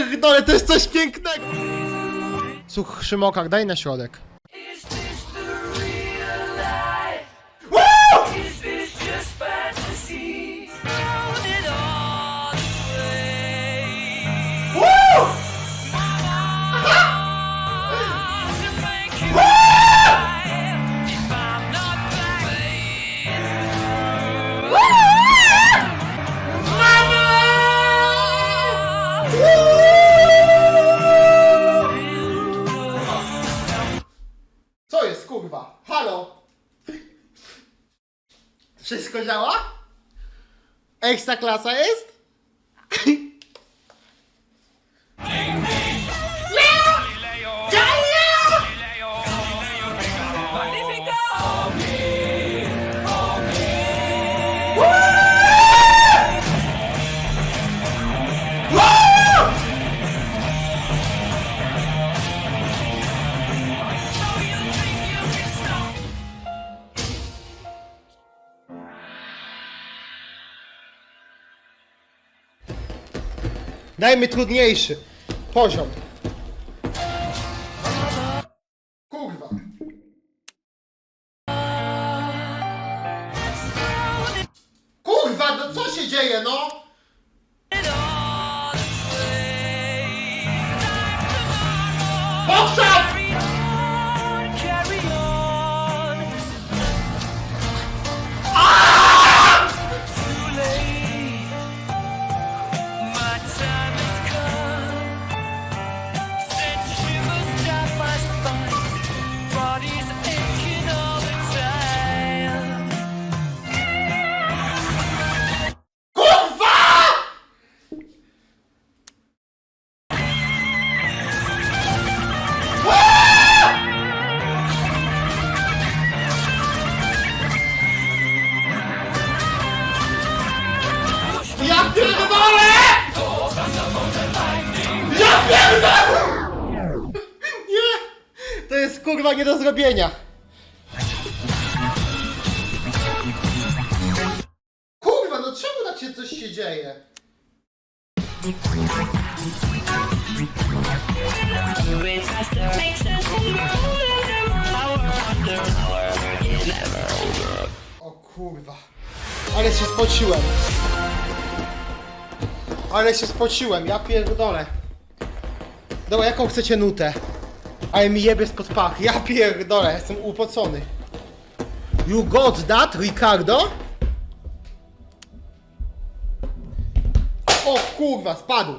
pierdolę, to jest coś pięknego! Słuch, Szymokak, daj na środek. Wszystko działa? Ekstra klasa jest? Dajmy trudniejszy poziom. Kurwa. Kurwa, no co się dzieje, no? Nie do zrobienia. Kurwa, no czemu na ciebie coś się dzieje? O kurwa. Ale się spociłem. Ale się spociłem, ja pierdolę. Dobra, jaką chcecie nutę? Ale mi jebie spod pach. Ja pierdolę, jestem upocony. You got that, Ricardo? O kurwa, spadł.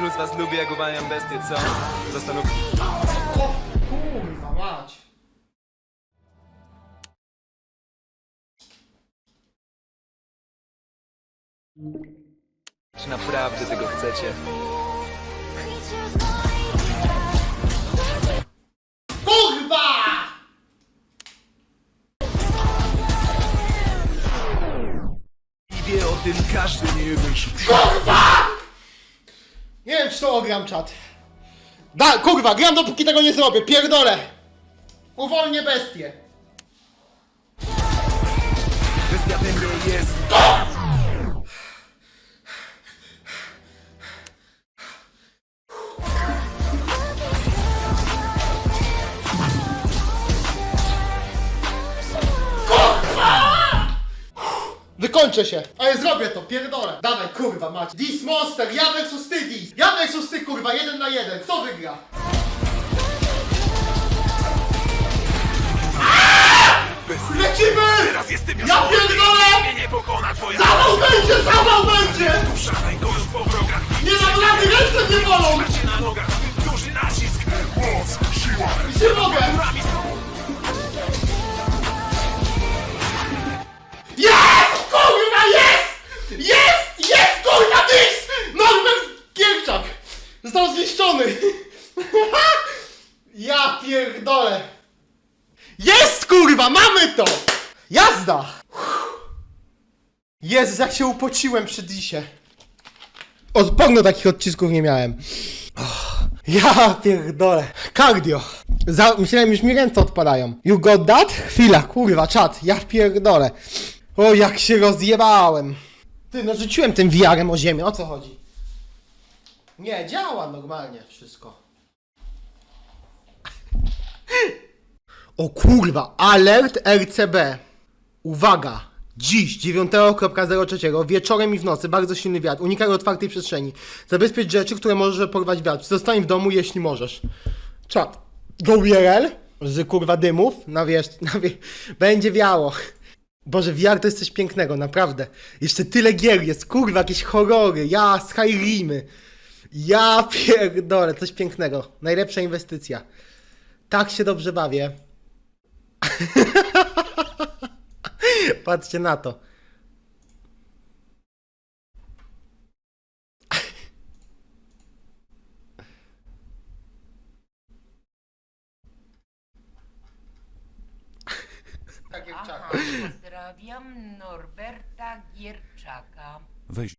Wielu z was lubi jak uwalniam bestie, co? Zastanów... Kurwa, mać. Czy naprawdę tego chcecie? Kurwa! I wie o tym każdy nie jeden Kurwa! Nie wiem, czy to ogram czat. Da, kurwa, gram dopóki tego nie zrobię, pierdolę! Uwolnię bestię. Wykończę się. Ale zrobię to, pierdolę. Dawaj, kurwa, mać. This monster, ja versus ty, Dis. Ja versus ty, kurwa, jeden na jeden. Kto wygra? Lecimy! Teraz jestem Ja pierdolę! Mnie nie pokona twoja Zawał będzie, zawał będzie! Goją po wrogach Nie dam rady, ręce nie bolą! Macie na nogach Duży nacisk Moc, siła Nie mogę! Jazda! Jezus, jak się upociłem przy disie. Od pewno takich odcisków nie miałem. Och, ja pierdolę. Cardio. Za, myślałem, już mi ręce odpadają. You got that? Chwila, kurwa, czat. Ja pierdolę. O, jak się rozjebałem. Ty, no rzuciłem tym VR-em o ziemię. O co chodzi? Nie, działa normalnie wszystko. O kurwa, alert RCB. Uwaga! Dziś, 9.03, wieczorem i w nocy, bardzo silny wiatr. Unikaj otwartej przestrzeni. Zabezpiecz rzeczy, które może porwać wiatr. Zostań w domu, jeśli możesz. Czat. Go URL z kurwa dymów, na wiesz, na wie, będzie wiało. Boże, VR to jest coś pięknego, naprawdę. Jeszcze tyle gier jest, kurwa, jakieś horrory, ja, Skyrimy. Ja pierdolę, coś pięknego. Najlepsza inwestycja. Tak się dobrze bawię. Patrzcie na to. Tak jak Aha, czaka. pozdrawiam Norberta Gierczaka. Weź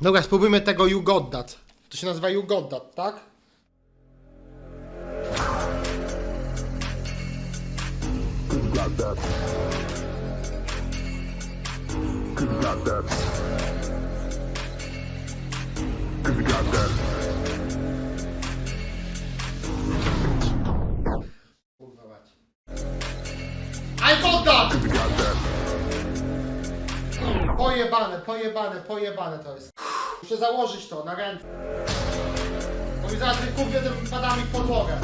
Dobra, spróbujmy tego You Got That. To się nazywa You Got That, tak? Kurwa mać. I got that! Pojebane, pojebane, pojebane to jest. Muszę założyć to na ręce. Bo mi zaraz wykupię tym padami w podłogę.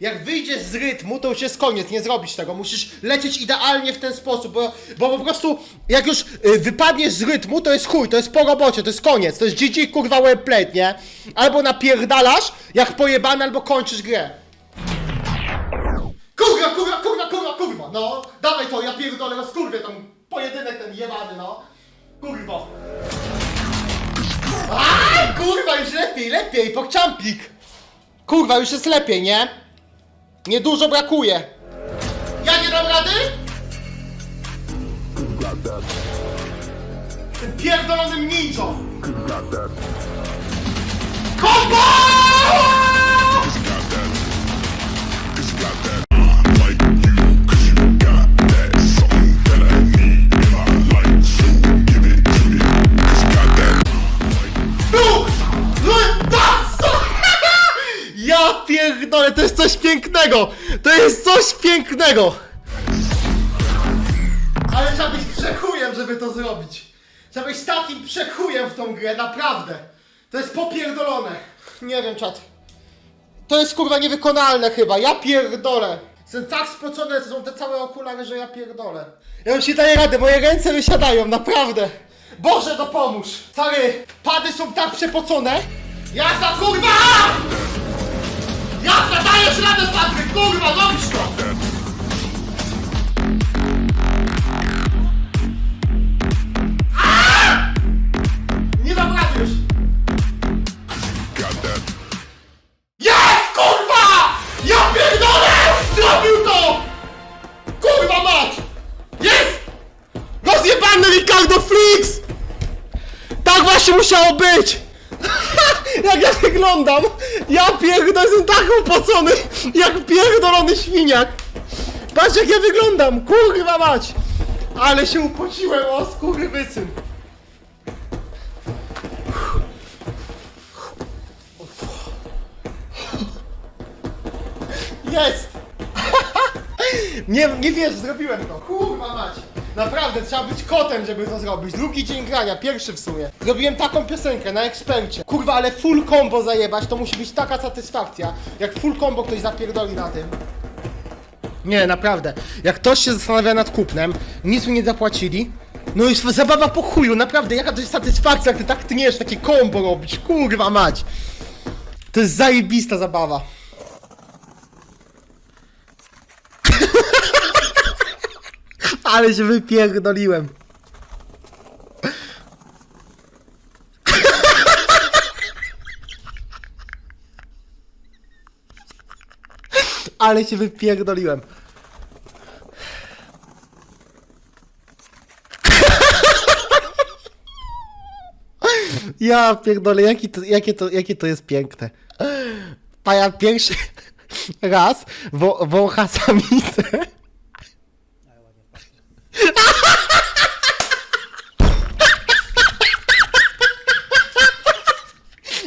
Jak wyjdziesz z rytmu, to już jest koniec, nie zrobisz tego. Musisz lecieć idealnie w ten sposób, bo, bo po prostu jak już y, wypadniesz z rytmu, to jest chuj, to jest po robocie, to jest koniec. To jest GG kurwa webplate, nie? Albo napierdalasz, jak pojebany, albo kończysz grę. Kurwa, kurwa, kurwa, kurwa, kurwa, no! Dawaj to, ja pierdolę, rozkurwię tam pojedynek ten jebany, no! Kurwa! Aaa, kurwa, już lepiej, lepiej, pokczampik! Kurwa, już jest lepiej, nie? Niedużo brakuje. Ja nie dam rady? Tym pierdolonym ninją! Pierdolę, to jest coś pięknego! To jest coś pięknego! Ale trzeba być przechujem, żeby to zrobić. Trzeba być takim przechujem w tą grę, naprawdę. To jest popierdolone. Nie wiem, czat. To jest kurwa niewykonalne chyba, ja pierdolę. Jestem tak spocony, to są te całe okulary, że ja pierdolę. Ja już nie daję rady, moje ręce wysiadają, naprawdę. Boże, dopomóż. Stary, pady są tak przepocone. Jazda, kurwa! Jazda, dajesz radę, Patryk, kurwa, robisz to! Nie dam. Jest, kurwa! Ja pierdolę! Zrobił to! Kurwa mać! Jest! Rozjebany Ricardo Flix! Tak właśnie musiało być! Jak ja wyglądam! Ja pierdolę, jestem tak upocony! Jak pierdolony świniak! Patrz jak ja wyglądam! Kurwa mać! Ale się upociłem, o skurwysyn! Jest! nie, nie wiesz, zrobiłem to. Kurwa mać. Naprawdę, trzeba być kotem, żeby to zrobić. Drugi dzień grania, pierwszy w sumie. Zrobiłem taką piosenkę na ekspercie. Kurwa, ale full combo zajebać, to musi być taka satysfakcja. Jak full combo ktoś zapierdoli na tym. Nie, naprawdę. Jak ktoś się zastanawia nad kupnem, nic mi nie zapłacili. No i zabawa po chuju, naprawdę, jaka to jest satysfakcja, jak ty tak tniesz, takie combo robić, kurwa mać. To jest zajebista zabawa. Ale się wypierdoliłem. Ale się wypierdoliłem. Ja pierdolę, jaki to, jakie, to, jakie to jest piękne. A ja pierwszy raz wącha samicę.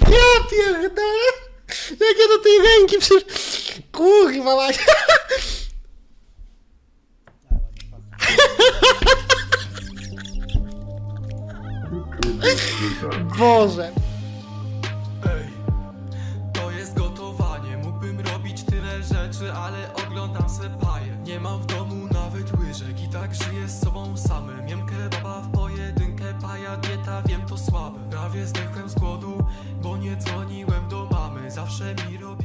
Ja pierdolę. Jak ja ręki przy... Kurwa mać. Boże. Ej, to jest gotowanie. Mógłbym robić tyle rzeczy, ale oglądam se paje. Nie mam w domu nawet łyżek i tak żyję z sobą samym. Jem kebaba w pojedynkę, paja dieta, wiem to słabe. Prawie zdechłem z głodu, bo nie dzwoniłem do mamy. Zawsze mi robi